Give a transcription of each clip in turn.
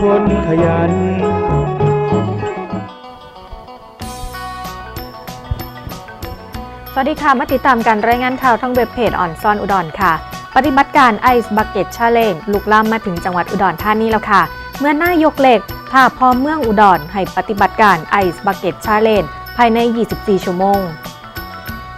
คนขยัน สวัสดีค่ะ มาติดตามการรายงานข่าวทางเว็บเพจอ่อนซอนอุดรค่ะ ปฏิบัติการไอซ์บักเก็ตชาเลนลุกลามมาถึงจังหวัดอุดรธานีแล้วค่ะ เมื่อนายกเหล็กพาพอเมืองอุดรให้ปฏิบัติการไอซ์บักเก็ตชาเลนภายใน 24 ชั่วโมง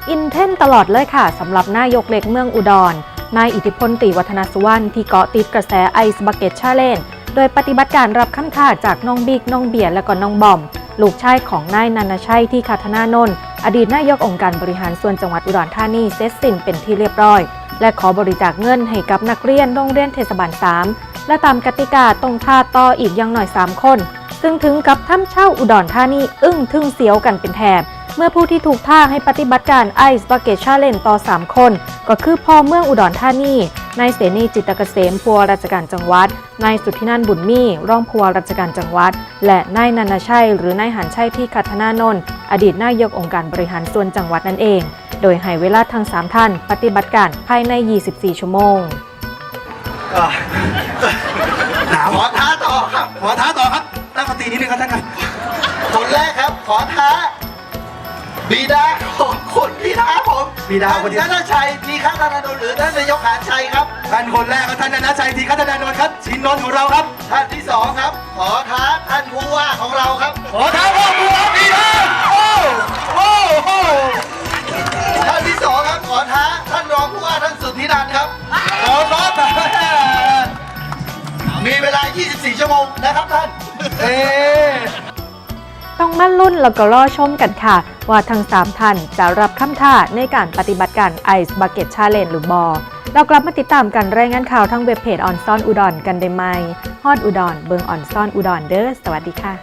อินเทนตลอดเลยค่ะสำหรับนายกเหล็กเมืองอุดรนายอิทธิพลตีวัฒนสุวรรณที่เกาะติดกระแสไอซ์บักเก็ตชาเลน โดยปฏิบัติการรับคำท้าจากน้องบิ๊กน้องเบียร์และก็น้องบอม ลูกชายของนายนันชัยที่คาธนานนท์อดีตนายกองค์การบริหารส่วนจังหวัดอุดรธานีเสร็จสิ้นเป็นที่เรียบร้อย และขอบริจาคเงินให้กับนักเรียนโรงเรียนเทศบาล 3 และตามกติกาต้องท่าต่ออีกอย่างหน่อย 3 คน ซึ่งถึงกับท่ำเช่าอุดรธานีอึ้งทึ่งเสียวกันเป็นแถบเมื่อผู้ที่ถูกท่าให้ปฏิบัติการไอซ์บักเก็ตชาเลนต่อ 3 คน ก็คือพ่อเมืองอุดรธานี นายเสนีจิตเกษมพัวราชการจังหวัด นายสุทธินันบุญมีร่องพัวราชการจังหวัด และนายนันชัย หรือนายหันชัยที่คัทนานนท์อดีตนายกองค์การบริหารส่วนจังหวัดนั่นเอง โดยให้เวลาทั้ง 3 ท่าน ปฏิบัติการภายใน 24 ชั่วโมงขอท้าต่อครับ ขอท้าต่อครับตั้งสตินิดนึงครับท่านครับคนแรกครับ ขอท้าบิดาของคนบิดาผ มบิดาคนท่านนาชัยทีฆาตนาดลหรือท่านนายกหานชัยครับ ท่านคนแรกครับท่านนาชัยทีฆาตนาดลครับ ชินนนท์ของเราครับ ท่านที่สองครับ ขอท้าท่านผู้ว่าของเราครับ ขอท้าพ่อผู้ว่าบิดาโอ้โอ้โอ้ท่านที่สองครับ ขอท้าท่านรองผู้ว่าท่านสุทธินันท์ครับ ขอท้าแต่มีเวลา 24 ชั่วโมงนะครับท่าน เอ๊ ต้องมาลุ้นแล้วก็รอชมกันค่ะ ว่าทั้ง 3 ท่านจะรับคำท้าในการปฏิบัติการ Ice Bucket Challenge หรือบอเรากลับมาติดตามกันรายงานข่าวทางเว็บเพจออนซอนอุดรกันได้ไหมฮอดอุดรเบิงออนซอนอุดรเด้อสวัสดีค่ะ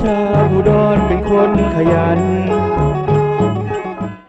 ชาวอุดรเป็นคนขยัน